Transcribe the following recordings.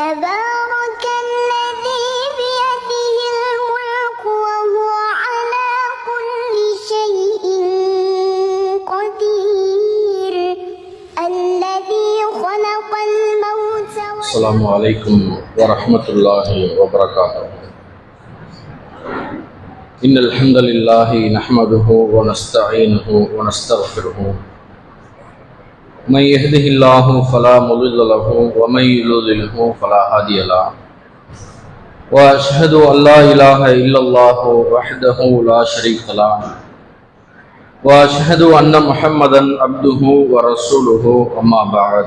تبارك الذي بيده الملك وهو على كل شيء قدير. الذي خلق الموت السلام عليكم ورحمة الله وبركاته. إن الحمد لله نحمده ونستعينه ونستغفره. من يهده الله فلا مضل له ومن يضلله فلا هادي له. وأشهد أن لا إله إلا الله وحده لا شريك له. وأشهد أن محمدا عبده ورسوله أما بعد.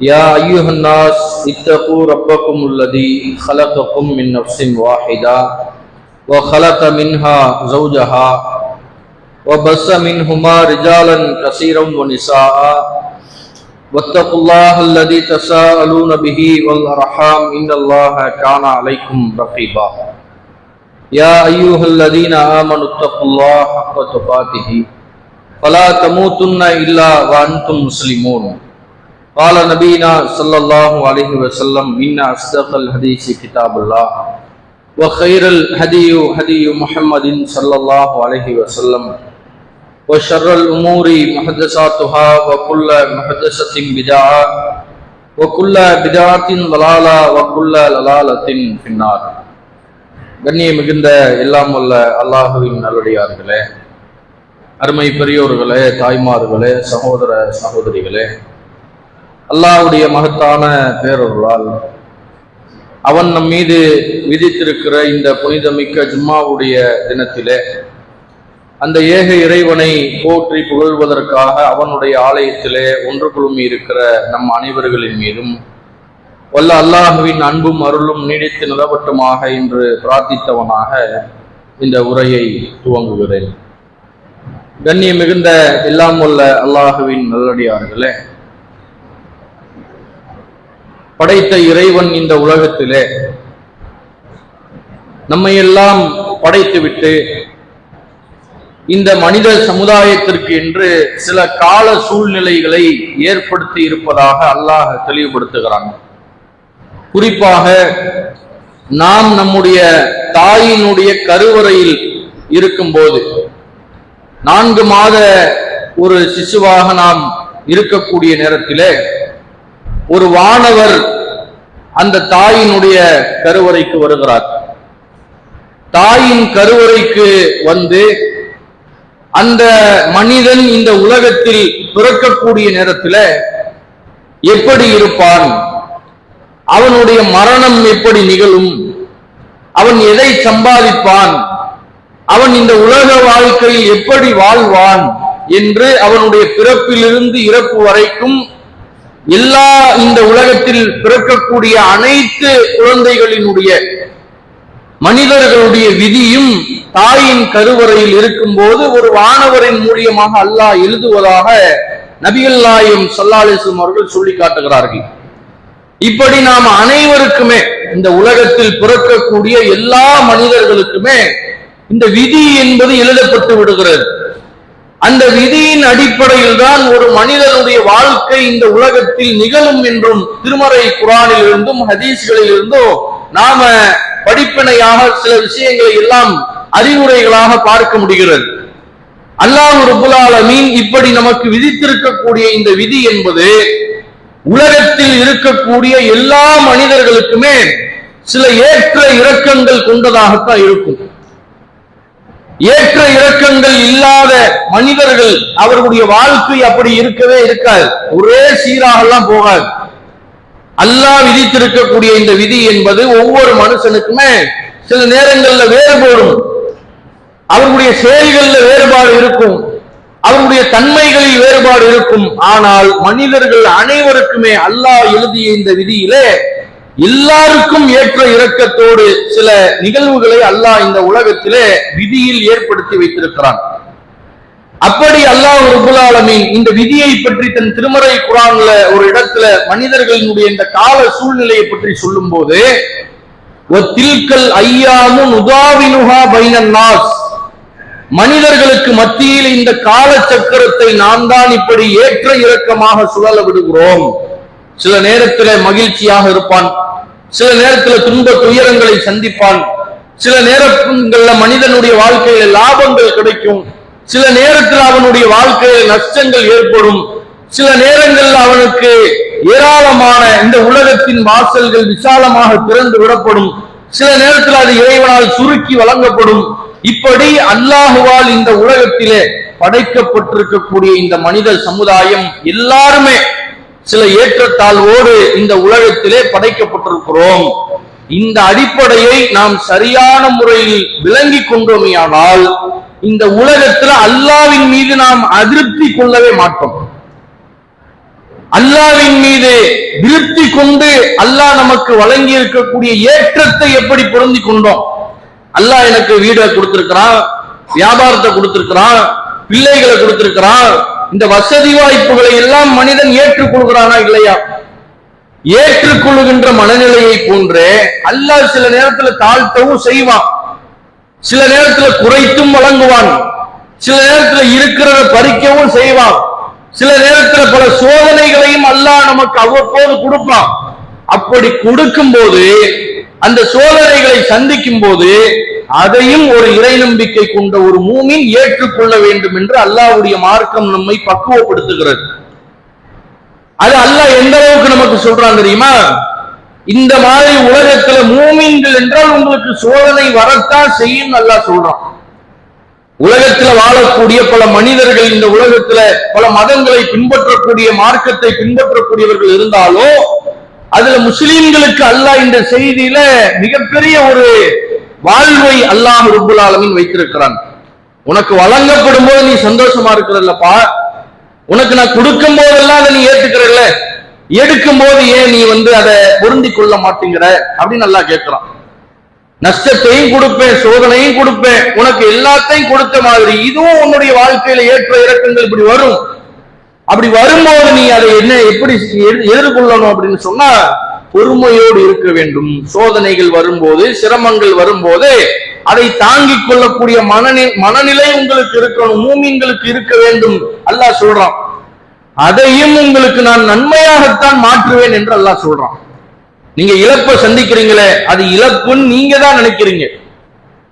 يا أيها الناس اتقوا ربكم الذي خلقكم من نفس واحدة وخلق منها زوجها وبس منهما رجالا كثيرا ونساء. واتقوا الله الذي تساءلون به والأرحام. إن الله كان عليكم رقيبا. يا أيها الذين آمنوا اتقوا الله حق تقاته. فلا تموتن إلا وأنتم مسلمون. قال نبينا صلى الله عليه وسلم إن أصدق الحديث كتاب الله. وخير الهدي هدي محمد صلى الله عليه وسلم. وشر الأمور محدثاتها وكل محدثة بدعة وكل بدعة ضلالة وكل ضلالة في النار கண்ணிய மிகுந்த எல்லாம் வல்ல அல்லாஹுவின் நல்லடியார்களே அருமை பெரியோர்களே தாய்மார்களே சகோதர சகோதரிகளே அல்லாஹ்வுடைய மகத்தான பேரொருளால் அவன் நம் மீது விதித்திருக்கிற இந்த புனிதமிக்க ஜும்மாவுடைய தினத்திலே அந்த ஏக இறைவனை போற்றி புகழ்வதற்காக அவனுடைய ஆலயத்திலே ஒன்று குழுமி இருக்கிற நம் அனைவர்களின் மீதும் வல்ல அல்லாஹுவின் அன்பும் அருளும் நீடித்து நிலவட்டுமாக என்று பிரார்த்தித்தவனாக இந்த உரையை துவங்குகிறேன். கண்ணியம் மிகுந்த எல்லாம் உள்ள அல்லாஹுவின் நல்லடியார்களே படைத்த இறைவன் இந்த உலகத்திலே நம்மையெல்லாம் படைத்துவிட்டு இந்த மனித சமுதாயத்திற்கு என்று சில கால சூழ்நிலைகளை ஏற்படுத்தி இருப்பதாக அல்லாஹ் தெளிவுபடுத்துகிறாங்க. குறிப்பாக நாம் நம்முடைய தாயினுடைய கருவறையில் இருக்கும்போது நான்கு மாத ஒரு சிசுவாக நாம் இருக்கக்கூடிய நேரத்திலே ஒரு வானவர் அந்த தாயினுடைய கருவறைக்கு வருகிறார். தாயின் கருவறைக்கு வந்து அந்த மனிதன் இந்த உலகத்தில் பிறக்கக்கூடிய நேரத்தில் எப்படி இருப்பான்? அவனுடைய மரணம் எப்படி நிகழும்? அவன் எதை சம்பாதிப்பான்? அவன் இந்த உலக வாழ்க்கையில் எப்படி வாழ்வான்? என்று அவனுடைய பிறப்பிலிருந்து இறப்பு வரைக்கும் எல்லா இந்த உலகத்தில் பிறக்கக்கூடிய அனைத்து குழந்தைகளினுடைய மனிதர்களுடைய விதியும் தாயின் கருவறையில் இருக்கும் போது ஒரு வானவரின் மூலியமாக அல்லாஹ் எழுதுவதாக நபிகள்லாயும் சல்லாலிசும் அவர்கள் சொல்லி காட்டுகிறார்கள் இப்படி நாம் அனைவருக்குமே இந்த உலகத்தில் பிறக்கக்கூடிய எல்லா மனிதர்களுக்குமே இந்த விதி என்பது எழுதப்பட்டு விடுகிறது. அந்த விதியின் அடிப்படையில் தான் ஒரு மனிதனுடைய வாழ்க்கை இந்த உலகத்தில் நிகழும் என்றும் திருமறை குரானில் இருந்தும் ஹதீஸ்களில் இருந்தும் நாம படிப்பினையாக சில விஷயங்களை எல்லாம் அறிவுரைகளாக பார்க்க முடிகிறது. அல்லாஹ் ரபுல்லாலமீன் இப்படி நமக்கு விதித்திருக்கக்கூடிய இந்த விதி என்பது உலகத்தில் இருக்கக்கூடிய எல்லா மனிதர்களுக்குமே சில ஏற்ற இறக்கங்கள் கொண்டதாகத்தான் இருக்கும். ஏற்ற இறக்கங்கள் இல்லாத மனிதர்கள் அவர்களுடைய வாழ்க்கை அப்படி இருக்கவே இருக்காது. ஒரே சீராக எல்லாம் போகாது. அல்லாஹ் விதித்திருக்கக்கூடிய இந்த விதி என்பது ஒவ்வொரு மனுஷனுக்குமே சில நேரங்கள்ல வேறுபடும். அவர்களுடைய செயல்களில் வேறுபாடு இருக்கும். அவருடைய தன்மைகளில் வேறுபாடு இருக்கும். ஆனால் மனிதர்கள் அனைவருக்குமே அல்லாஹ் எழுதிய இந்த விதியிலே எல்லாருக்கும் ஏற்ற இறக்கத்தோடு சில நிகழ்வுகளை அல்லாஹ் இந்த உலகத்திலே விதியில் ஏற்படுத்தி வைத்திருக்கிறான். அப்படி அல்லாஹ் ரபுல்லாலமின் இந்த விதியை பற்றி தன் திருமறை குரான்ல ஒரு இடத்துல மனிதர்களினுடைய இந்த கால சூழ்நிலையை பற்றி சொல்லும் போது தில்கல் பைனன்னாஸ் மனிதர்களுக்கு மத்தியில் இந்த கால சக்கரத்தை நாம் தான் இப்படி ஏற்ற இறக்கமாக சுழல விடுகிறோம். சில நேரத்தில் மகிழ்ச்சியாக இருப்பான். சில நேரத்தில் துன்ப துயரங்களை சந்திப்பான். சில நேரங்கள்ல மனிதனுடைய வாழ்க்கையில லாபங்கள் கிடைக்கும். சில நேரத்தில் அவனுடைய வாழ்க்கையில் நஷ்டங்கள் ஏற்படும். சில நேரங்களில் அவனுக்கு ஏராளமான இந்த உலகத்தின் வாசல்கள் விசாலமாக திறந்து விடப்படும். சில நேரத்தில் அது இறைவனால் சுருக்கி வழங்கப்படும். இப்படி அல்லாஹுவால் இந்த உலகத்திலே படைக்கப்பட்டிருக்கக்கூடிய இந்த மனித சமுதாயம் எல்லாருமே சில ஏற்றத்தாழ்வோடு இந்த உலகத்திலே படைக்கப்பட்டிருக்கிறோம். இந்த அடிப்படையை நாம் சரியான முறையில் விளங்கி கொண்டோமையானால் இந்த உலகத்துல அல்லாவின் மீது நாம் அதிருப்தி கொள்ளவே மாட்டோம். அல்லாவின் மீது திருப்தி கொண்டு அல்லாஹ் நமக்கு வழங்கி இருக்கக்கூடிய ஏற்றத்தை எப்படி பொருந்தி கொண்டோம்? அல்லாஹ் எனக்கு வீடை கொடுத்திருக்கிறான் வியாபாரத்தை கொடுத்திருக்கிறான் பிள்ளைகளை கொடுத்திருக்கிறான் இந்த வசதி வாய்ப்புகளை எல்லாம் மனிதன் ஏற்றுக்கொள்கிறானா இல்லையா? ஏற்றுக்கொள்கின்ற மனநிலையை போன்றே அல்லாஹ் சில நேரத்துல தாழ்த்தவும் செய்வான். சில நேரத்துல குறைத்தும் வழங்குவான். சில நேரத்துல இருக்கிறத பறிக்கவும் செய்வான். சில நேரத்துல பல சோதனைகளையும் அல்லாஹ் நமக்கு அவ்வப்போது கொடுப்பான். அப்படி கொடுக்கும் போது அந்த சோதனைகளை சந்திக்கும் போது அதையும் ஒரு இறை நம்பிக்கை கொண்ட ஒரு மூமின் ஏற்றுக்கொள்ள வேண்டும் என்று அல்லாஹ்வுடைய மார்க்கம் நம்மை பக்குவப்படுத்துகிறது. அது அல்லாஹ் எந்த அளவுக்கு நமக்கு சொல்றான் தெரியுமா? இந்த மாதிரி உலகத்துல மூமின்கள் என்றால் உங்களுக்கு சோதனை வரத்தான் செய்யும் அல்லாஹ் சொல்றான். உலகத்துல வாழக்கூடிய பல மனிதர்கள் இந்த உலகத்துல பல மதங்களை பின்பற்றக்கூடிய மார்க்கத்தை பின்பற்றக்கூடியவர்கள் இருந்தாலும் அதுல முஸ்லீம்களுக்கு அல்லாஹ் இந்த செய்தியில மிகப்பெரிய ஒரு வாழ்வை அல்லாஹ் ரப்புல் ஆலமின் வைத்திருக்கிறான். உனக்கு வழங்கப்படும் போது நீ சந்தோஷமா இருக்கிறல்லப்பா உனக்கு நான் கொடுக்கும் போதெல்லாம் அதை நீ ஏத்துக்கிறல்ல எடுக்கும் போது ஏன் நீ வந்து அதை பொருந்தி கொள்ள மாட்டேங்கிற? அப்படின்னு நல்லா கேட்கிறான். நஷ்டத்தையும் கொடுப்பேன் சோதனையும் கொடுப்பேன். உனக்கு எல்லாத்தையும் கொடுத்த மாதிரி இதுவும் உன்னுடைய வாழ்க்கையில ஏற்ற இறக்கங்கள் இப்படி வரும். அப்படி வரும்போது நீ அதை என்ன எப்படி எதிர்கொள்ளணும் அப்படின்னு சொன்னா பொறுமையோடு இருக்க வேண்டும். சோதனைகள் வரும்போது சிரமங்கள் வரும்போது அதை தாங்கிக் கொள்ளக்கூடிய மனநிலை மனநிலை உங்களுக்கு இருக்கணும். மூமின்களுக்கு இருக்க வேண்டும். அல்லாஹ் சொல்றான் அதையும் உங்களுக்கு நான் நன்மையாகத்தான் மாற்றுவேன் என்று அல்லாஹ் சொல்றான். நீங்க இழப்பை சந்திக்கிறீங்களே அது இழப்புன்னு நீங்க தான் நினைக்கிறீங்க.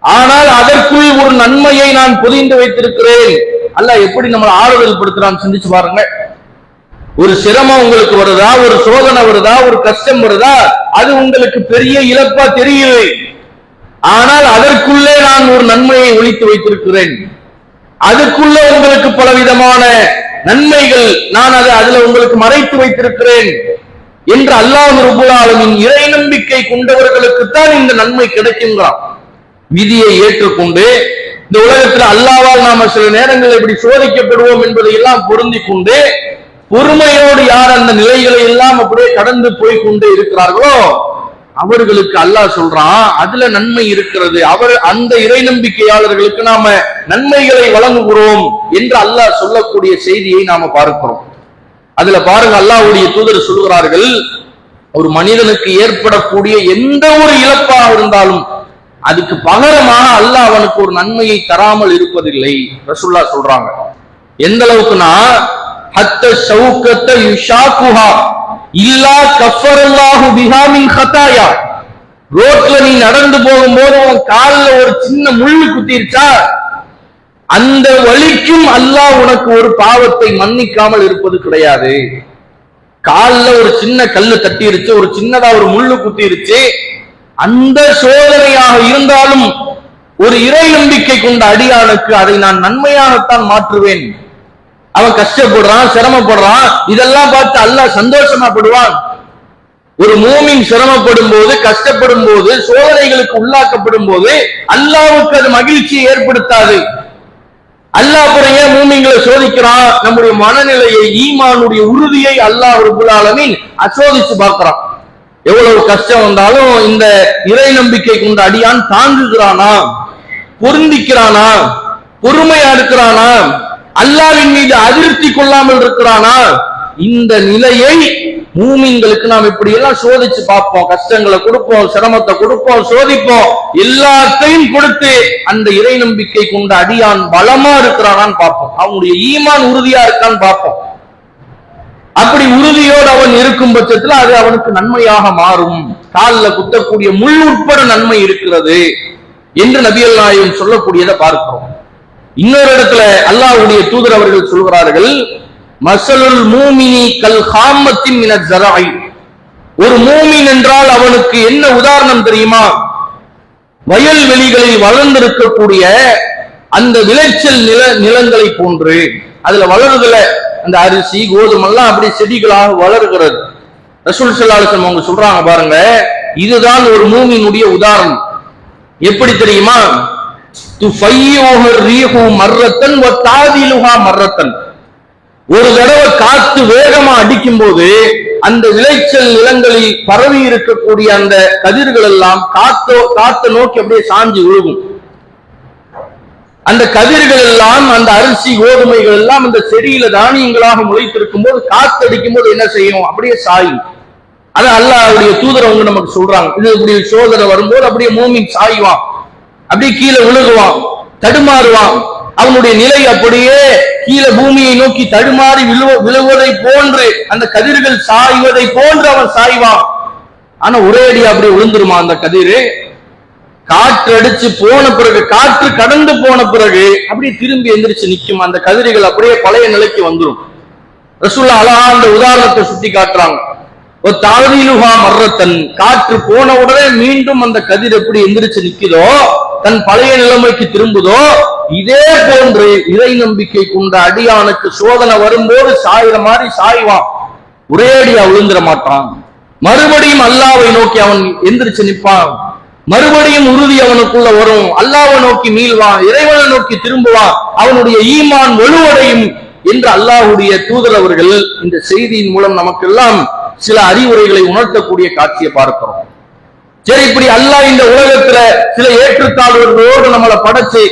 ஆனால் அதற்குள் ஒரு நன்மையை நான் புதிந்து வைத்திருக்கிறேன். அல்லாஹ் எப்படி நம்மளை ஆறுதல் படுத்துறான்னு சிந்திச்சு பாருங்க ஒரு சிரமம் உங்களுக்கு வருதா ஒரு சோதனை வருதா ஒரு கஷ்டம் வருதா அது உங்களுக்கு பெரிய இழப்பா தெரியுது. ஆனால் அதற்குள்ளே நான் ஒரு நன்மையை ஒழித்து வைத்திருக்கிறேன். அதுக்குள்ள உங்களுக்கு பலவிதமான நன்மைகள் நான் அதை அதுல உங்களுக்கு மறைத்து வைத்திருக்கிறேன் என்று அல்லாஹ் ரபுல் இறை நம்பிக்கை கொண்டவர்களுக்குத்தான் இந்த நன்மை கிடைக்குங்கிறான் விதியை ஏற்றுக்கொண்டு இந்த உலகத்தில் அல்லாவால் நாம சில நேரங்கள் இப்படி சோதிக்கப்படுவோம் என்பதை எல்லாம் பொருந்தி கொண்டு பொறுமையோடு யார் அந்த நிலைகளை எல்லாம் அப்படியே கடந்து போய் கொண்டே இருக்கிறார்களோ அவர்களுக்கு அல்லாஹ் சொல்றான் அதுல நன்மை இருக்கிறது. அவர் அந்த இறை நம்பிக்கையாளர்களுக்கு நாம நன்மைகளை வழங்குகிறோம் என்று அல்லாஹ் சொல்லக்கூடிய செய்தியை நாம பார்க்கிறோம். அதுல பாருங்க அல்லாஹ்வுடைய தூதர் சொல்கிறார்கள் ஒரு மனிதனுக்கு ஏற்படக்கூடிய எந்த ஒரு இழப்பாக இருந்தாலும் அதுக்கு பகரமாக அல்லாஹ் அவனுக்கு ஒரு நன்மையை தராமல் இருப்பதில்லை. ரசுல்லா சொல்றாங்க. எந்த அளவுக்குன்னா ஹத்த ஷவுக்கத்த இல்லா கஃபரல்லாஹு பிஹாமின் ஹத்தாயா ஹதாயா ரோட்ல நீ நடந்து போகும்போது உன் கால்ல ஒரு சின்ன முள்ளு குத்திருச்சா? அந்த வழிக்கும் அல்லாஹ் உனக்கு ஒரு பாவத்தை மன்னிக்காமல் இருப்பது கிடையாது. கால்ல ஒரு சின்ன கல்லு தட்டிருச்சு ஒரு சின்னதா ஒரு முள்ளு குத்திருச்சு. அந்த சோதனையாக இருந்தாலும் ஒரு இறை நம்பிக்கை கொண்ட அடியானுக்கு அதை நான் நன்மையாகத்தான் மாற்றுவேன். அவன் கஷ்டப்படுறான் சிரமப்படுறான். இதெல்லாம் பார்த்து அல்லாஹ் சந்தோஷமா படுவான். ஒரு மூமின் சிரமப்படும் போது கஷ்டப்படும் போது சோதனைகளுக்கு உள்ளாக்கப்படும் போது அல்லாவுக்கு அது மகிழ்ச்சியை ஏற்படுத்தாது. அல்லாஹ் புறைய மூமிங்களை சோதிக்கிறான்? நம்முடைய மனநிலையை ஈமானுடைய உறுதியை அல்லாஹ் ரபுல் ஆலமீன் அசோதிச்சு பார்க்கிறான். எவ்வளவு கஷ்டம் வந்தாலும் இந்த இறை நம்பிக்கை கொண்ட அடியான் தாங்குகிறானா? பொருந்திக்கிறானா? பொறுமையா இருக்கிறானா? அல்லாவின் மீது அதிருப்தி கொள்ளாமல் இருக்கிறானா இந்த நிலையை மூமிங்களுக்கு நாம் இப்படி எல்லாம் சோதிச்சு பார்ப்போம். கஷ்டங்களை கொடுப்போம் சிரமத்தை கொடுப்போம் சோதிப்போம். எல்லாத்தையும் கொடுத்து அந்த இறை நம்பிக்கை கொண்ட அடியான் பலமா இருக்கிறானான்னு பார்ப்போம். அவனுடைய ஈமான் உறுதியா இருக்கான்னு பார்ப்போம். அப்படி உறுதியோடு அவன் இருக்கும் பட்சத்தில் அது அவனுக்கு நன்மையாக மாறும். காலில் குத்தக்கூடிய முள் உட்பட நன்மை இருக்கிறது என்று நபியல் நாயகம் சொல்லக்கூடியதை பார்க்கிறோம். இன்னொரு இடத்துல அல்லாஹ்வுடைய தூதர் அவர்கள் சொல்கிறார்கள் மசலுல் மூமினி கல் ஹாமத்தின் மின ஜராய் ஒரு மூமின் என்றால் அவனுக்கு என்ன உதாரணம் தெரியுமா? வயல்வெளிகளில் வளர்ந்திருக்கக்கூடிய அந்த விளைச்சல் நில நிலங்களை போன்று. அதுல வளருதுல அந்த அரிசி கோதுமெல்லாம் அப்படி செடிகளாக வளர்கிறது. ரசூல் சல்லாஹம் அவங்க சொல்றாங்க பாருங்க இதுதான் ஒரு மூமியினுடைய உதாரணம். எப்படி தெரியுமா? மர்ரத்தன் ஒரு தடவை காத்து வேகமா அடிக்கும் போது அந்த விளைச்சல் நிலங்களில் பரவி இருக்கக்கூடிய அந்த கதிர்கள் எல்லாம் காத்தோ காத்த நோக்கி அப்படியே சாஞ்சு விழுகும். அந்த கதிர்கள் எல்லாம் அந்த அரிசி கோதுமைகள் எல்லாம் அந்த செடியில தானியங்களாக முளைத்திருக்கும் போது காத்தடிக்கும் போது என்ன செய்யும்? அப்படியே சாயும். அதான் அல்லாஹ்வுடைய தூதரவங்க நமக்கு சொல்றாங்க. இது இப்படி சோதனை வரும்போது அப்படியே மூமின் சாய்வான். அப்படியே கீழே விழுகுவான் தடுமாறுவான். அவனுடைய நிலை அப்படியே கீழே பூமியை நோக்கி தடுமாறி விழுவ விழுவதை போன்று அந்த கதிர்கள் சாய்வதை போன்று அவன் சாய்வான். ஆனா ஒரே அடி அப்படியே விழுந்துருமா அந்த கதிரு? காற்று அடிச்சு போன பிறகு காற்று கடந்து போன பிறகு அப்படியே திரும்பி எந்திரிச்சு நிக்கும்? அந்த கதிர்கள் அப்படியே பழைய நிலைக்கு வந்துரும். ரசூல்லா அழகா அந்த உதாரணத்தை சுட்டி காட்டுறாங்க. ஒரு தாழ்விலுகா மர்றத்தன் காற்று போன உடனே மீண்டும் அந்த கதிர் எப்படி எந்திரிச்சு நிக்குதோ தன் பழைய நிலைமைக்கு திரும்புதோ இதே போன்று இறை நம்பிக்கை கொண்ட அடியானுக்கு சோதனை வரும்போது சாயிற மாதிரி சாய்வான். ஒரே விழுந்துட மாட்டான். மறுபடியும் அல்லாவை நோக்கி அவன் எந்திரிச்சு நிற்பான். மறுபடியும் உறுதி அவனுக்குள்ள வரும். அல்லாவை நோக்கி மீள்வான். இறைவனை நோக்கி திரும்புவான். அவனுடைய ஈமான் வலுவடையும் என்று அல்லாஹ்வுடைய தூதர் அவர்கள் இந்த செய்தியின் மூலம் நமக்கெல்லாம் சில அறிவுரைகளை உணர்த்தக்கூடிய காட்சியை பார்க்கிறோம். சரி இப்படி அல்லாஹ் இந்த உலகத்துல சில ஏற்றுத்தாழ்வுகளோடு நம்மளை படைச்சு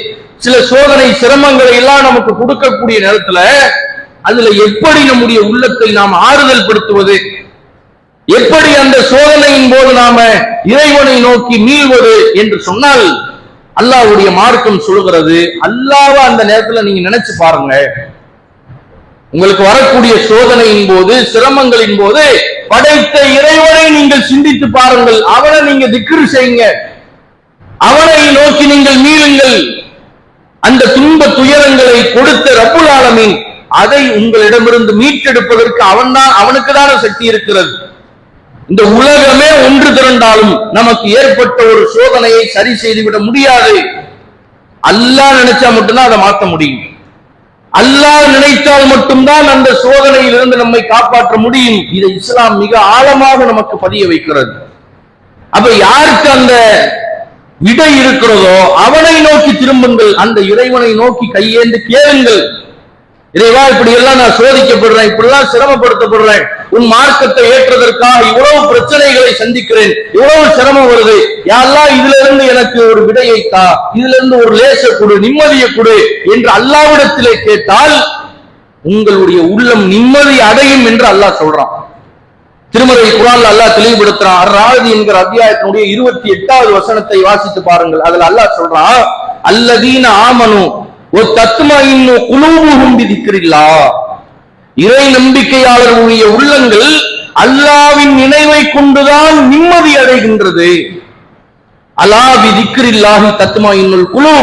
சில சோதனை சிரமங்களை எல்லாம் நமக்கு கொடுக்கக்கூடிய நேரத்துல அதுல எப்படி நம்முடைய உள்ளத்தை நாம் ஆறுதல் படுத்துவது? எப்படி அந்த சோதனையின் போது நாம இறைவனை நோக்கி மீள்வது என்று சொன்னால் அல்லாஹ்வுடைய மார்க்கம் சொல்கிறது அல்லாவ அந்த நேரத்துல நீங்க நினைச்சு பாருங்க. உங்களுக்கு வரக்கூடிய சோதனையின் போது சிரமங்களின் போது படைத்த இறைவனை நீங்கள் சிந்தித்து பாருங்கள். அவனை நீங்க திக்ரு செய்யுங்க. அவனை நோக்கி நீங்கள் மீளுங்கள் அந்த துன்ப துயரங்களை கொடுத்த ரப்புல் ஆலமின் அதை உங்களிடமிருந்து மீட்டெடுப்பதற்கு அவன்தான் அவனுக்கு தான சக்தி இருக்கிறது. இந்த உலகமே ஒன்று திரண்டாலும் நமக்கு ஏற்பட்ட ஒரு சோதனையை சரி செய்துவிட முடியாது. அல்லா நினைச்சா மட்டும்தான் அதை மாற்ற முடியும். அல்லாஹ் நினைத்தால் மட்டும்தான் அந்த சோதனையில் இருந்து நம்மை காப்பாற்ற முடியும். இதை இஸ்லாம் மிக ஆழமாக நமக்கு பதிய வைக்கிறது. அப்ப யாருக்கு அந்த விடை இருக்கிறதோ அவனை நோக்கி திரும்புங்கள். அந்த இறைவனை நோக்கி கையேந்து கேளுங்கள். இறைவா இப்படி எல்லாம் நான் சோதிக்கப்படுறேன் இப்படி எல்லாம் சிரமப்படுத்தப்படுறேன். உன் மார்க்கத்தை ஏற்றதற்காக இவ்வளவு பிரச்சனைகளை சந்திக்கிறேன் இவ்வளவு சிரமம் வருது. யாரெல்லாம் இதுல இருந்து எனக்கு ஒரு விடையை தா இதுல இருந்து ஒரு லேச கொடு நிம்மதியை கொடு என்று அல்லாவிடத்திலே கேட்டால் உங்களுடைய உள்ளம் நிம்மதி அடையும் என்று அல்லாஹ் சொல்றான். திருமலை குரான் அல்லாஹ் தெளிவுபடுத்துறான். அராதி என்கிற அத்தியாயத்தினுடைய இருபத்தி எட்டாவது வசனத்தை வாசித்து பாருங்கள். அதுல அல்லாஹ் சொல்றான் அல்லதீன ஆமனு ஒரு தத்துமா இன்னும் குழுவும் விதிக்கிறில்லா இறை நம்பிக்கையாளர்களுடைய உள்ளங்கள் அல்லாவின் நினைவை கொண்டுதான் நிம்மதி அடைகின்றது. அலா விதிக்கிறில்லாஹி தத்துமா இன்னுல் குழு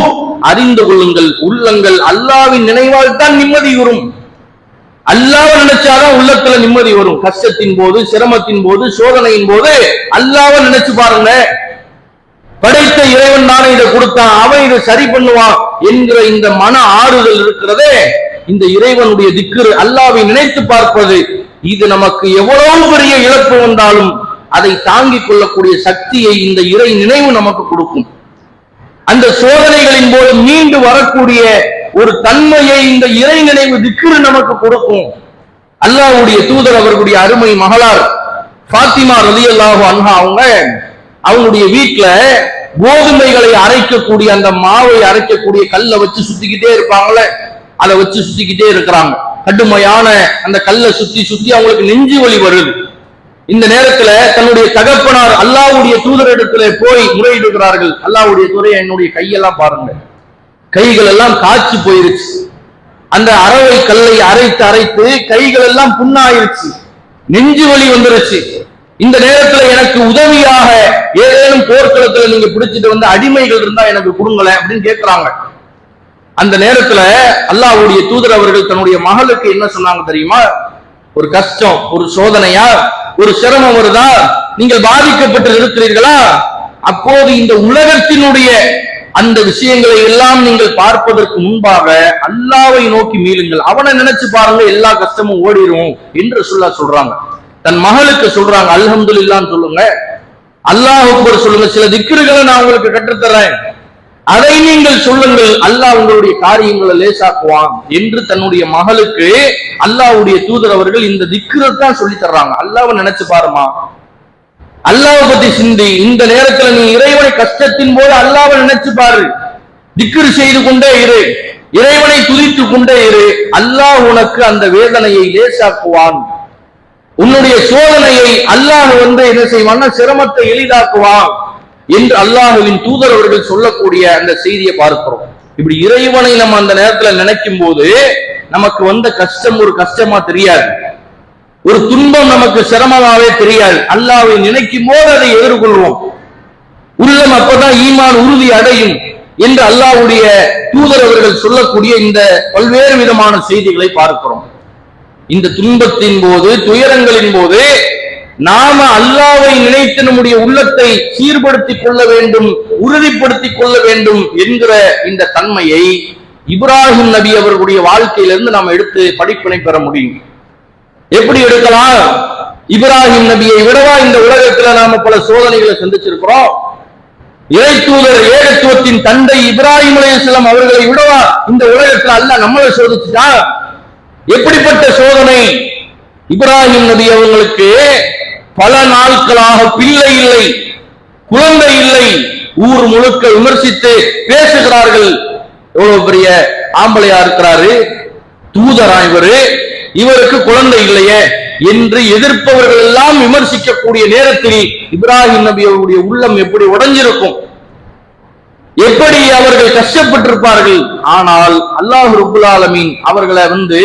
அறிந்து கொள்ளுங்கள் உள்ளங்கள் அல்லாவின் நினைவால் தான் நிம்மதி வரும். அல்லாவை நினைச்சாதான் உள்ளத்துல நிம்மதி வரும். கஷ்டத்தின் போது சிரமத்தின் போது சோதனையின் போது அல்லாவை நினைச்சு பாருங்க. படைத்த இறைவன் தானே இதை கொடுத்தான். அவன் இதை சரி பண்ணுவான். என்கிற இந்த மன ஆறுதல் இருக்கிறதே இந்த இறைவனுடைய திக்கு அல்லாவை நினைத்து பார்ப்பது இது நமக்கு எவ்வளவு பெரிய இழப்பு வந்தாலும் அதை தாங்கிக் கொள்ளக்கூடிய சக்தியை இந்த இறை நினைவு நமக்கு கொடுக்கும். அந்த சோதனைகளின் போது மீண்டு வரக்கூடிய ஒரு தன்மையை இந்த இறை நினைவு திக்கு நமக்கு கொடுக்கும். அல்லாஹ்வுடைய தூதர் அவர்களுடைய அருமை மகளார் ஃபாத்திமா ரலியல்லாஹு அன்ஹா அவங்க அவங்களுடைய வீட்டுல கோதுமைகளை அரைக்கக்கூடிய அந்த மாவை அரைக்கக்கூடிய கல்லை வச்சு சுத்திக்கிட்டே இருப்பாங்களே அதை வச்சு சுத்திக்கிட்டே இருக்கிறாங்க. கடுமையான அந்த கல்லை சுத்தி சுத்தி அவங்களுக்கு நெஞ்சு வலி வருது. இந்த நேரத்துல தன்னுடைய தகப்பனார் அல்லாவுடைய தூதரிடத்துல போய் முறையிடுகிறார்கள். அல்லாவுடைய துறை என்னுடைய கையெல்லாம் பாருங்க. கைகள் எல்லாம் காய்ச்சி போயிருச்சு. அந்த அறவை கல்லை அரைத்து அரைத்து கைகள் எல்லாம் புண்ணாயிருச்சு. நெஞ்சு வலி வந்துருச்சு. இந்த நேரத்துல எனக்கு உதவியாக ஏதேனும் போர்க்களத்துல நீங்க பிடிச்சிட்டு வந்து அடிமைகள் இருந்தா எனக்கு கொடுங்களேன் அப்படின்னு கேட்கிறாங்க அந்த நேரத்துல அல்லாஹ்வுடைய தூதர் அவர்கள் தன்னுடைய மகளுக்கு என்ன சொன்னாங்க தெரியுமா? ஒரு கஷ்டம் ஒரு சோதனையா? ஒரு சிரமம் வருதா? நீங்கள் பாதிக்கப்பட்டு இருக்கிறீர்களா? அப்போது இந்த உலகத்தினுடைய அந்த விஷயங்களை எல்லாம் நீங்கள் பார்ப்பதற்கு முன்பாக அல்லாவை நோக்கி மீளுங்கள். அவனை நினைச்சு பாருங்க எல்லா கஷ்டமும் ஓடிரும் என்று சொல்ல சொல்றாங்க. தன் மகளுக்கு சொல்றாங்க அல்ஹம்துலில்லான்னு சொல்லுங்க. அல்லாஹ் சொல்லுங்க சில திக்ருகளை நான் உங்களுக்கு கற்றுத்தரேன் அதை நீங்கள் சொல்லுங்கள் அல்லாஹ் உங்களுடைய காரியங்களை லேசாக்குவான். என்று தன்னுடைய மகளுக்கு அல்லாஹ்வுடைய தூதர் அவர்கள் இந்த திக்ரத்தான் சொல்லி தர்றாங்க. அல்லாவை நினைச்சு பாருமா. அல்லாவை பத்தி சிந்தி. இந்த நேரத்துல நீ இறைவனை கஷ்டத்தின் போது அல்லாவை நினைச்சு பாரு. திக்ரு செய்து கொண்டே இரு. இறைவனை துதித்து கொண்டே இரு. அல்லாஹ் உனக்கு அந்த வேதனையை லேசாக்குவான். உன்னுடைய சோதனையை அல்லாஹ் வந்து என்ன செய்வான்னா சிரமத்தை எளிதாக்குவான் என்று அல்லாஹுவின் தூதர் அவர்கள் சொல்லக்கூடிய அந்த செய்தியை பார்க்கிறோம். இப்படி இறைவனை நம்ம அந்த நேரத்துல நினைக்கும் போது நமக்கு வந்த கஷ்டம் ஒரு கஷ்டமா தெரியாது. ஒரு துன்பம் நமக்கு சிரமமாவே தெரியாது. அல்லாவை நினைக்கும் போது அதை எதிர்கொள்வோம். உள்ளம் அப்பதான் ஈமான் உறுதி அடையும் என்று அல்லாஹ்வுடைய தூதர் அவர்கள் சொல்லக்கூடிய இந்த பல்வேறு விதமான செய்திகளை பார்க்கிறோம். இந்த துன்பத்தின் போது துயரங்களின் போது நாம அல்லாவை நினைத்து நம்முடைய உள்ளத்தை சீர்படுத்திக் கொள்ள வேண்டும் உறுதிப்படுத்திக் கொள்ள வேண்டும் என்கிற இந்த தன்மையை இப்ராஹிம் நபி அவர்களுடைய வாழ்க்கையிலிருந்து நாம் எடுத்து படிப்பினை பெற முடியும். எப்படி எடுக்கலாம்? இப்ராஹிம் நபியை விடவா இந்த உலகத்துல நாம பல சோதனைகளை சந்திச்சிருக்கிறோம். இறை தூதர் ஏகத்துவத்தின் தந்தை இப்ராஹிம் அலையம் அவர்களை விடவா இந்த உலகத்துல அல்லாஹ் நம்மளை சோதிச்சுட்டா எப்படிப்பட்ட சோதனை? இப்ராஹிம் நபி அவங்களுக்கு பல நாட்களாக பிள்ளை இல்லை குழந்தை இல்லை. ஊர் முழுக்க விமர்சித்து பேசுகிறார்கள். எவ்வளவு பெரிய ஆம்பளையா இருக்கிறாரு? தூதரா இவரு? இவருக்கு குழந்தை இல்லையே என்று எதிர்ப்பவர்கள் எல்லாம் விமர்சிக்கக்கூடிய நேரத்தில் இப்ராஹிம் நபி அவருடைய உள்ளம் எப்படி உடஞ்சிருக்கும்? எப்படி அவர்கள் கஷ்டப்பட்டிருப்பார்கள்? ஆனால் அல்லாஹ் ரபுல் ஆலமீன் அவர்களை வந்து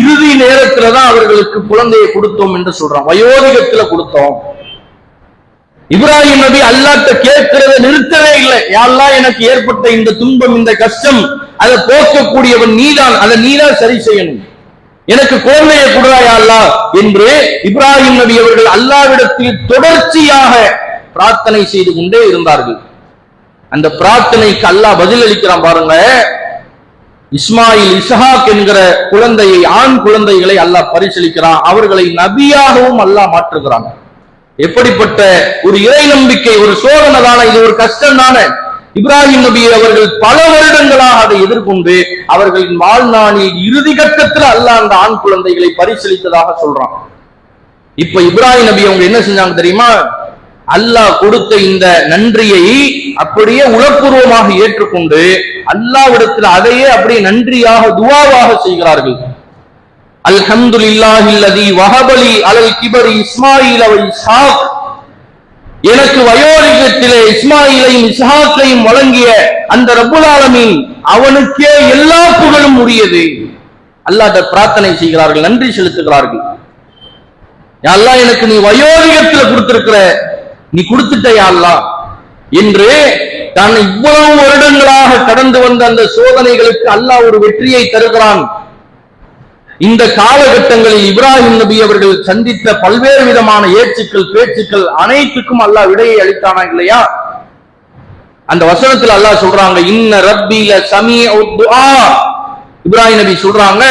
இறுதி நேரத்துல தான் அவர்களுக்கு குழந்தையை கொடுத்தோம் என்று சொல்றான். வயோதிகத்துல கொடுத்தோம். இப்ராஹிம் நபி அல்லாட்ட கேட்கிறத நிறுத்தவே இல்லை. யாரெல்லாம் எனக்கு ஏற்பட்ட இந்த துன்பம் இந்த கஷ்டம் அதை போக்கக்கூடியவன் நீதான். அதை நீதான் சரி செய்யணும். எனக்கு குழந்தையை கொடுறாயா அல்லா என்று இப்ராஹிம் நபி அவர்கள் அல்லாவிடத்தில் தொடர்ச்சியாக பிரார்த்தனை செய்து கொண்டே இருந்தார்கள். அந்த பிரார்த்தனைக்கு அல்லாஹ் பதில் அளிக்கிறான் பாருங்க இஸ்மாயில் இஸ்ஹாக் என்கிற குழந்தையை ஆண் குழந்தைகளை அல்லாஹ் பரிசீலிக்கிறான். அவர்களை நபியாகவும் அல்லாஹ் மாற்றுகிறான். எப்படிப்பட்ட ஒரு இறை நம்பிக்கை ஒரு சோதனை தானே இது ஒரு கஷ்டம் தானே. இப்ராஹிம் நபி அவர்கள் பல வருடங்களாக அதை எதிர்கொண்டு அவர்களின் வாழ்நாளில் இறுதி கட்டத்தில் அல்லாஹ் அந்த ஆண் குழந்தைகளை பரிசீலித்ததாக சொல்றான். இப்ப இப்ராஹிம் நபி அவங்க என்ன செஞ்சாங்க தெரியுமா? அல்லாஹ் கொடுத்த இந்த நன்றியை அப்படியே உளப்பூர்வமாக ஏற்றுக்கொண்டு அல்லாவிடத்தில் அதையே அப்படியே நன்றியாக துவாவாக செய்கிறார்கள். அல்ஹம்துலில்லாஹி இல்லாஹில்லதி வஹபலி அலல் கிபரி இஸ்மாயில் அவள் இஸ்ஹாக். எனக்கு வயோதிகத்திலே இஸ்மாயிலையும் இஸ்ஹாக்கையும் வழங்கிய அந்த ரப்புல் அவனுக்கே எல்லா புகழும் உரியது. அல்லாஹ் பிரார்த்தனை செய்கிறார்கள் நன்றி செலுத்துகிறார்கள். அல்லாஹ் எனக்கு நீ வயோதிகத்தில் கொடுத்திருக்கிற நீ கொடுத்துட்டையா அல்லாஹ் என்று தான் இவ்வளவு வருடங்களாக கடந்து வந்த அந்த சோதனைகளுக்கு அல்லாஹ் ஒரு வெற்றியை தருகிறான். இந்த காலகட்டங்களில் இப்ராஹிம் நபி அவர்கள் சந்தித்த பல்வேறு விதமான ஏச்சுக்கள் பேச்சுக்கள் அனைத்துக்கும் அல்லாஹ் விடையை அளித்தானா இல்லையா? அந்த வசனத்தில் அல்லாஹ் சொல்றாங்க இன்ன ரப்பில சமீ இப்ராஹிம் நபி சொல்றாங்க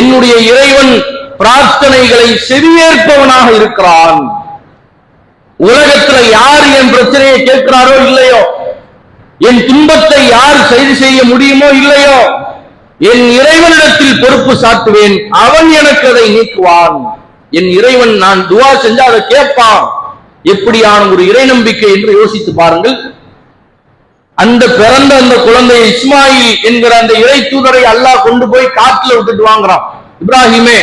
என்னுடைய இறைவன் பிரார்த்தனைகளை செவியேற்பவனாக இருக்கிறான். உலகத்துல யார் என் பிரச்சனையை கேட்கிறாரோ இல்லையோ? என் துன்பத்தை யார் செய்து செய்ய முடியுமோ இல்லையோ? என் இறைவனிடத்தில் பொறுப்பு சாட்டுவேன் அவன் எனக்கு அதை நீக்குவான். என் இறைவன் நான் துவா செஞ்சா அதை கேட்பான். எப்படியான ஒரு இறை நம்பிக்கை என்று யோசித்து பாருங்கள். அந்த பிறந்த அந்த குழந்தை இஸ்மாயில் என்கிற அந்த இறை தூதரை அல்லாஹ் கொண்டு போய் காட்டுல விட்டுட்டு வாங்குறான். இப்ராஹிமே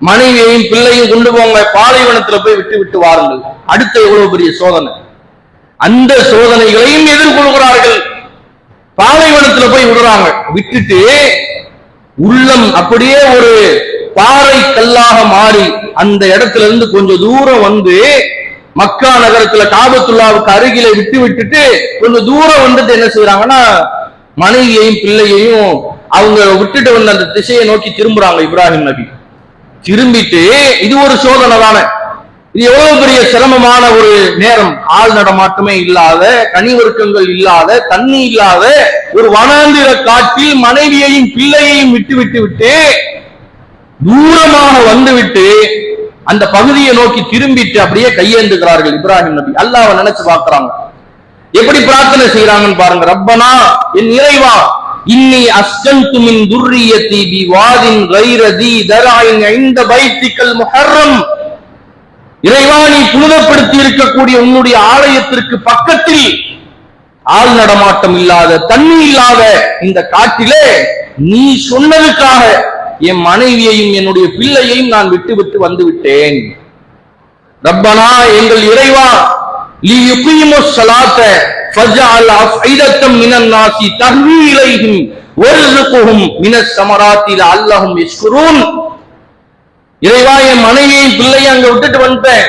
மனைவியையும் பிள்ளையும் கொண்டு போங்க. பாலைவனத்துல போய் விட்டு விட்டு வாருங்கள். அடுத்த எவ்வளவு பெரிய சோதனை? அந்த சோதனைகளையும் எதிர்கொள்கிறார்கள். பாலைவனத்துல போய் விடுறாங்க. விட்டுட்டு உள்ளம் அப்படியே ஒரு பாறை கல்லாக மாறி அந்த இடத்துல இருந்து கொஞ்சம் தூரம் வந்து மக்கா நகரத்துல காபத்துல்லாவுக்கு அருகில விட்டு விட்டுட்டு கொஞ்சம் தூரம் வந்துட்டு என்ன செய்யறாங்கன்னா மனைவியையும் பிள்ளையையும் அவங்க விட்டுட்டு வந்த அந்த திசையை நோக்கி திரும்புறாங்க இப்ராஹிம் நபி. திரும்பிட்டு இது ஒரு சோதனை தானே. இது எவ்வளவு பெரிய சிரமமான ஒரு நேரம். ஆள் நடமாட்டமே இல்லாத கனிவர்க்கங்கள் இல்லாத தண்ணி இல்லாத ஒரு வனாந்திர காட்டில் மனைவியையும் பிள்ளையையும் விட்டு விட்டு விட்டு தூரமாக வந்துவிட்டு அந்த பகுதியை நோக்கி திரும்பிட்டு அப்படியே கையேந்துகிறார்கள் இப்ராஹிம் நபி. அல்லாவை நினைச்சு பார்க்கிறாங்க. எப்படி பிரார்த்தனை செய்யறாங்கன்னு பாருங்க. ரப்பனா என் இறைவா இன்னி அஸ்கந்து மின் துர்ரியத்தி பி வாதின் கைர தராயின் ஐந்த பைத்திக்கல் முஹர்ரம். இறைவா நீ புனிதப்படுத்தி இருக்கக்கூடிய உன்னுடைய ஆலயத்திற்கு பக்கத்தில் ஆள் நடமாட்டம் இல்லாத தண்ணி இல்லாத இந்த காட்டிலே நீ சொன்னதுக்காக என் மனைவியையும் என்னுடைய பிள்ளையையும் நான் விட்டு விட்டு வந்து விட்டேன் ரப்பனா எங்கள் இறைவா லீ யுகீமு சலாத்த ஃபஜ்அல் அஃஇதத்தம் மினன் நாசி தஹ்வி இலைஹிம் வர்ஸுகுஹும் மினஸ் ஸமராத்தி லஅல்லஹும் யஷ்குரூன் இறைவா என் மனைவியையும் பிள்ளையை அங்க விட்டுட்டு வந்துட்டேன்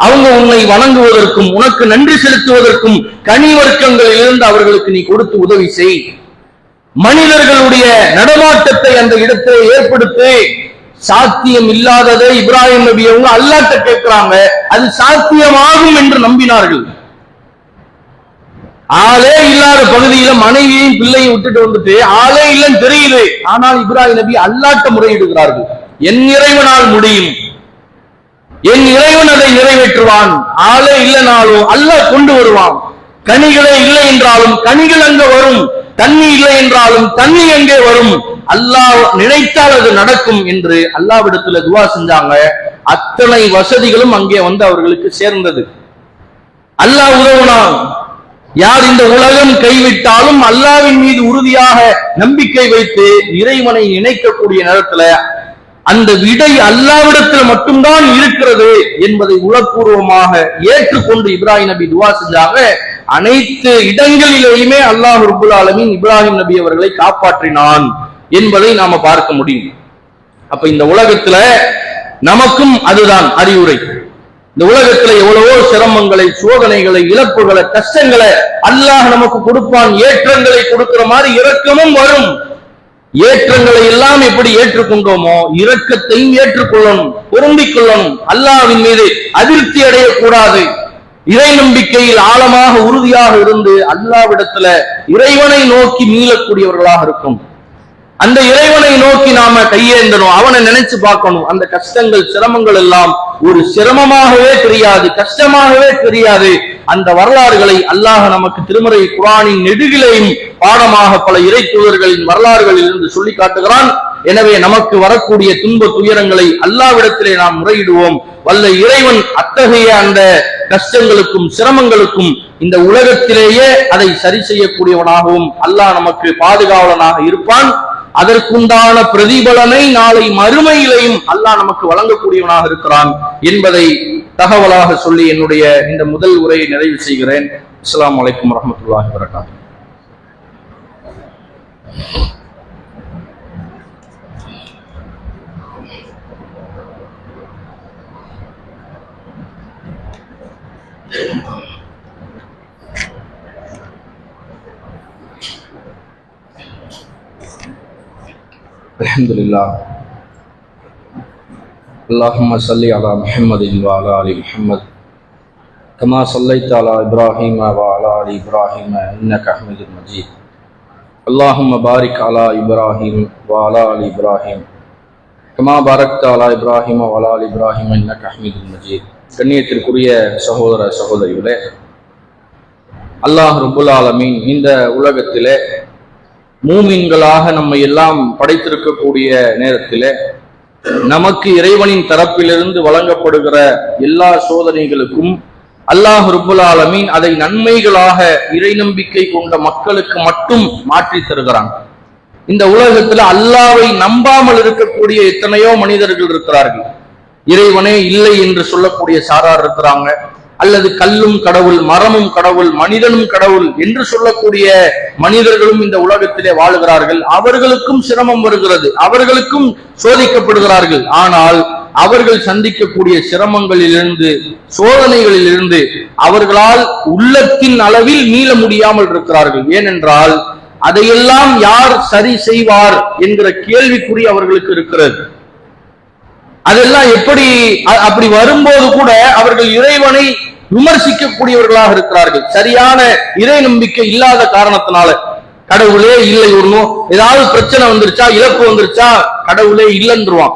அவங்க உன்னை வணங்குவதற்கும் உனக்கு நன்றி செலுத்துவதற்கும் கனி வர்க்கங்கள் இருந்து அவர்களுக்கு நீ கொடுத்து உதவி செய். மனிதர்களுடைய நடமாட்டத்தை அந்த இடத்தை ஏற்படுத்தி. சாத்தியம் இல்லாததை இப்ராஹிம் நபி அவங்க அல்லாட்ட கேட்கிறாங்க. அது சாத்தியமாகும் என்று நம்பினார்கள். ஆளே இல்லாத பகுதியில மனைவியையும் பிள்ளையும் விட்டுட்டு வந்துட்டு ஆளே இல்லைன்னு தெரியுது ஆனால் இப்ராஹிம் நபி அல்லாட்ட முறையிடுகிறார்கள். என் இறைவனால் முடியும். என் இறைவன் அதை நிறைவேற்றுவான். ஆளே இல்லைனாலும் அல்லாஹ் கொண்டு வருவான். கனிகளே இல்லை என்றாலும் கனிகள் அங்க வரும். தண்ணி இல்லை என்றாலும் தண்ணி எங்கே வரும். அல்லாஹ் நினைத்தால் அது நடக்கும் என்று அல்லாவிடத்துல துவா செஞ்சாங்க. அத்தனை வசதிகளும் அங்கே வந்து அவர்களுக்கு சேர்ந்தது. அல்லாஹ் உதவுனான் யார் இந்த உலகம் கைவிட்டாலும் அல்லாவின் மீது உறுதியாக நம்பிக்கை வைத்து இறைவனை நினைக்கக்கூடிய நேரத்துல அந்த விடை அல்லாவிடத்தில் மட்டும்தான் இருக்கிறது என்பதை உளப்பூர்வமாக ஏற்றுக்கொண்டு இப்ராஹிம் நபி துவா செஞ்சாங்க. அனைத்து இடங்களிலேயுமே அல்லாஹ் ருபுல் ஆலமின் இப்ராஹிம் நபி அவர்களை காப்பாற்றினான் என்பதை நாம பார்க்க முடியும். அப்ப இந்த உலகத்துல நமக்கும் அதுதான் அறிவுரை. இந்த உலகத்துல எவ்வளவோ சிரமங்களை சோதனைகளை இழப்புகளை கஷ்டங்களை அல்லாஹ் நமக்கு கொடுப்பான். ஏற்றங்களை கொடுக்கிற மாதிரி இரக்கமும் வரும். ஏற்றங்களை எல்லாம் எப்படி ஏற்றுக்கொண்டோமோ இரக்கத்தையும் ஏற்றுக்கொள்ளணும் பொருந்திக் கொள்ளணும். அல்லாவின் மீது அதிருப்தி அடையக்கூடாது. இறை நம்பிக்கையில் ஆழமாக உறுதியாக இருந்து அல்லாவிடத்துல இறைவனை நோக்கி மீளக்கூடியவர்களாக இருக்கும். அந்த இறைவனை நோக்கி நாம கையேந்தணும் அவனை நினைச்சு பார்க்கணும். அந்த கஷ்டங்கள் சிரமங்கள் எல்லாம் ஒரு சிரமமாகவே தெரியாது கஷ்டமாகவே தெரியாது. அந்த வரலாறுகளை அல்லாஹ் நமக்கு திருமறை குரானின் நெடுகிலையும் பாடமாக பல இறை தூதர்களின் வரலாறுகளில் இருந்து சொல்லி காட்டுகிறான். எனவே நமக்கு வரக்கூடிய துன்ப துயரங்களை அல்லாவிடத்திலே நாம் முறையிடுவோம். வல்ல இறைவன் அத்தகைய அந்த கஷ்டங்களுக்கும் சிரமங்களுக்கும் இந்த உலகத்திலேயே அதை சரி செய்யக்கூடியவனாகவும் அல்லாஹ் நமக்கு பாதுகாவலனாக இருப்பான். அதற்குண்டான பிரதிபலனை நாளை மறுமையிலையும் அல்லாஹ் நமக்கு வழங்கக்கூடியவனாக இருக்கிறான் என்பதை தகவலாக சொல்லி என்னுடைய இந்த முதல் உரையை நிறைவு செய்கிறேன். அஸ்ஸலாமு அலைக்கும் வரஹ்மத்துல்லாஹி வரகாத்து الحمد لله اللهم صل على محمد وعلى ال محمد كما صليت على ابراهيم وعلى ال ابراهيم انك حميد مجيد اللهم بارك على ابراهيم وعلى ال ابراهيم كما باركت على ابراهيم وعلى ال ابراهيم انك حميد مجيد கண்ணியத்திற்குரிய சகோதர சகோதரிகளே அல்லாஹ் ரபுல் ஆலமீன் இந்த உலகத்திலே மூமின்களாக நம்ம எல்லாம் படைத்திருக்கக்கூடிய நேரத்தில் நமக்கு இறைவனின் தரப்பிலிருந்து வழங்கப்படுகிற எல்லா சோதனைகளுக்கும் அல்லாஹ் ருபுல் ஆலமீன் அதை நன்மைகளாக இறை நம்பிக்கை கொண்ட மக்களுக்கு மட்டும் மாற்றி தருகிறான். இந்த உலகத்துல அல்லாவை நம்பாமல் இருக்கக்கூடிய எத்தனையோ மனிதர்கள் இருக்கிறார்கள். இறைவனே இல்லை என்று சொல்லக்கூடிய சாரார் இருக்கிறாங்க. அல்லது கல்லும் கடவுள் மரமும் கடவுள் மனிதனும் கடவுள் என்று சொல்லக்கூடிய மனிதர்களும் இந்த உலகத்திலே வாழுகிறார்கள். அவர்களுக்கும் சிரமம் வருகிறது. அவர்களுக்கும் சோதிக்கப்படுகிறார்கள். ஆனால் அவர்கள் சந்திக்கக்கூடிய சிரமங்களிலிருந்து சோதனைகளிலிருந்து அவர்களால் உள்ளத்தின் அளவில் மீள முடியாமல் இருக்கிறார்கள். ஏனென்றால் அதையெல்லாம் யார் சரி செய்வார் என்கிற கேள்விக்குறி அவர்களுக்கு இருக்கிறது. அதெல்லாம் எப்படி அ- அப்படி வரும்போது கூட அவர்கள் இறைவனை விமர்சிக்கக்கூடியவர்களாக இருக்கிறார்கள். சரியான இறை நம்பிக்கை இல்லாத காரணத்தினால. கடவுளே இல்லை ஒண்ணும் ஏதாவது பிரச்சனை வந்துருச்சா இழப்பு வந்துருச்சா கடவுளே இல்லைன்றுவான்.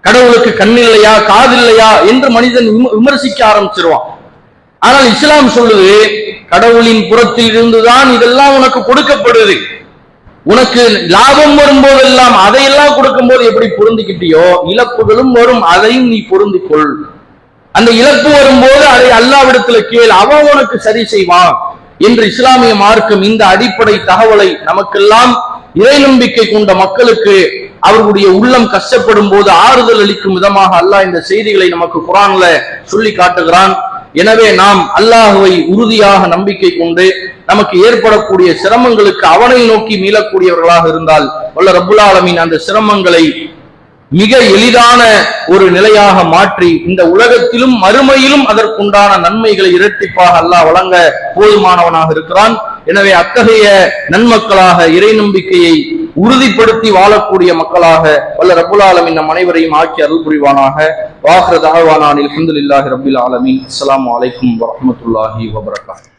கடவுளுக்கு கண் இல்லையா காது இல்லையா என்று மனிதன் விம- விமர்சிக்க ஆரம்பிச்சிருவான். ஆனால் இஸ்லாம் சொல்லுது கடவுளின் புறத்தில் இருந்துதான் இதெல்லாம் உனக்கு கொடுக்கப்படுது. உனக்கு லாபம் வரும்போதெல்லாம் அதையெல்லாம் கொடுக்கும்போது எப்படி பொருந்திக்கிட்டியோ இழப்புகளும் வரும் அதையும் நீ பொருந்திக்கொள். அந்த இழப்பு வரும்போது அதை அல்லாவிடத்துல கேள் அவன் உனக்கு சரி செய்வான் என்று இஸ்லாமிய மார்க்கம் இந்த அடிப்படை தகவலை நமக்கெல்லாம் இறை நம்பிக்கை கொண்ட மக்களுக்கு அவர்களுடைய உள்ளம் கஷ்டப்படும் போது ஆறுதல் அளிக்கும் விதமாக அல்லாஹ் இந்த செய்திகளை நமக்கு குரான்ல சொல்லி காட்டுகிறான். எனவே நாம் அல்லாஹுவை உறுதியாக நம்பிக்கை கொண்டு நமக்கு ஏற்படக்கூடிய சிரமங்களுக்கு அவனை நோக்கி மீளக்கூடியவர்களாக இருந்தால் வல்ல ரப்புல் அந்த சிரமங்களை மிக எளிதான ஒரு நிலையாக மாற்றி இந்த உலகத்திலும் மறுமையிலும் அதற்குண்டான நன்மைகளை இரட்டிப்பாக அல்லாஹ் வழங்க போதுமானவனாக இருக்கிறான். எனவே அத்தகைய நன்மக்களாக இறை நம்பிக்கையை உறுதிப்படுத்தி வாழக்கூடிய மக்களாக வல்ல ரபுல் ஆலமின் நம் அனைவரையும் ஆக்கி அருள் புரிவானாக. வாஹ்ர தகவானான் அல்ஹம்துலில்லாஹி ரப்பில் ஆலமின். அஸ்ஸலாமு அலைக்கும் வரஹ்மத்துல்லாஹி வபரகாத்துஹு